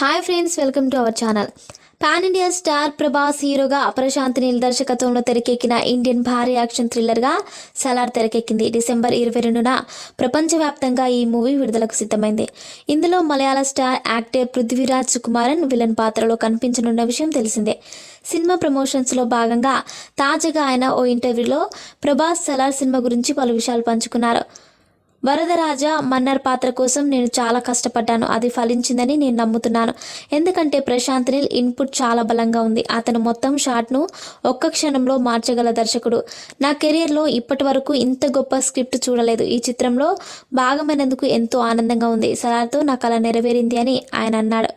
Hi friends welcome to our channel. Pan India star Prabhas హీరోగా ప్రశాంత్ నీల్ దర్శకత్వంలో తెరకెక్కిన Indian భారీ యాక్షన్ థ్రిల్లర్గా సలార్ తెరకెక్కింది. డిసెంబర్ ఇరవై రెండున ప్రపంచవ్యాప్తంగా ఈ మూవీ విడుదలకు సిద్ధమైంది. ఇందులో మలయాళ star actor Prithviraj Sukumaran villain పాత్రలో కనిపించనున్న విషయం తెలిసిందే. సినిమా ప్రమోషన్స్లో భాగంగా తాజాగా ఆయన ఓ ఇంటర్వ్యూలో ప్రభాస్ సలార్ సినిమా గురించి పలు విషయాలు పంచుకున్నారు. వరదరాజ మన్నర్ పాత్ర కోసం నేను చాలా కష్టపడ్డాను. అది ఫలించిందని నేను నమ్ముతున్నాను. ఎందుకంటే ప్రశాంత్ నీల్ ఇన్పుట్ చాలా బలంగా ఉంది. అతను మొత్తం షాట్ను ఒక్క క్షణంలో మార్చగల దర్శకుడు. నా కెరియర్లో ఇప్పటి వరకు ఇంత గొప్ప స్క్రిప్ట్ చూడలేదు. ఈ చిత్రంలో భాగమైనందుకు ఎంతో ఆనందంగా ఉంది. సలార్తో నా కళ నెరవేరింది అని ఆయన అన్నాడు.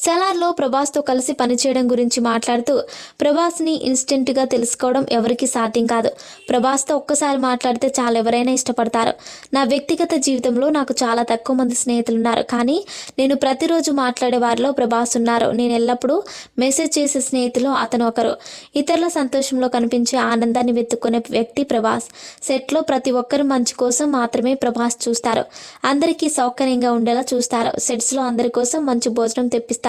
సలార్లో ప్రభాస్తో కలిసి పనిచేయడం గురించి మాట్లాడుతూ ప్రభాస్ని ఇన్స్టెంట్గా తెలుసుకోవడం ఎవరికీ సాధ్యం కాదు. ప్రభాస్తో ఒక్కసారి మాట్లాడితే చాలా ఎవరైనా ఇష్టపడతారు. నా వ్యక్తిగత జీవితంలో నాకు చాలా తక్కువ మంది స్నేహితులు ఉన్నారు కానీ నేను ప్రతిరోజు మాట్లాడే వారిలో ప్రభాస్ ఉన్నారు. నేను ఎల్లప్పుడూ మెసేజ్ చేసే స్నేహితులు అతను ఒకరు. ఇతరుల సంతోషంలో కనిపించే ఆనందాన్ని వెతుక్కునే వ్యక్తి ప్రభాస్. సెట్లో ప్రతి ఒక్కరు మంచి కోసం మాత్రమే ప్రభాస్ చూస్తారు. అందరికీ సౌకర్యంగా ఉండేలా చూస్తారు. సెట్స్లో అందరి కోసం మంచి భోజనం తెప్పిస్తారు.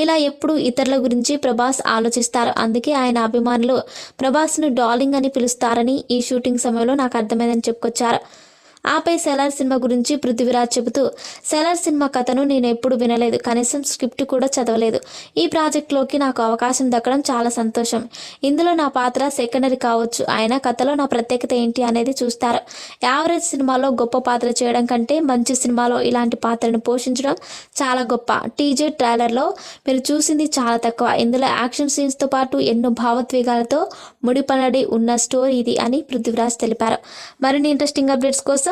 ఇలా ఎప్పుడు ఇతరుల గురించి ప్రభాస్ ఆలోచిస్తారు. అందుకే ఆయన అభిమానులు ప్రభాస్ను డార్లింగ్ అని పిలుస్తారని ఈ షూటింగ్ సమయంలో నాకు అర్థమైందని చెప్పుకొచ్చారు. ఆపై సెలార్ సినిమా గురించి పృథ్వీరాజ్ చెబుతూ సెలార్ సినిమా కథను నేను ఎప్పుడు వినలేదు. కనీసం స్క్రిప్ట్ కూడా చదవలేదు. ఈ ప్రాజెక్ట్లోకి నాకు అవకాశం దక్కడం చాలా సంతోషం. ఇందులో నా పాత్ర సెకండరీ కావచ్చు. అయినా కథలో నా ప్రత్యేకత ఏంటి అనేది చూస్తారు. యావరేజ్ సినిమాలో గొప్ప పాత్ర చేయడం కంటే మంచి సినిమాలో ఇలాంటి పాత్రను పోషించడం చాలా గొప్ప. టీజే ట్రైలర్లో మీరు చూసింది చాలా తక్కువ. ఇందులో యాక్షన్ సీన్స్తో పాటు ఎన్నో భావోద్వేగాలతో ముడిపడి ఉన్న స్టోరీ ఇది అని పృథ్వీరాజ్ తెలిపారు. మరిన్ని ఇంట్రెస్టింగ్ అప్డేట్స్ కోసం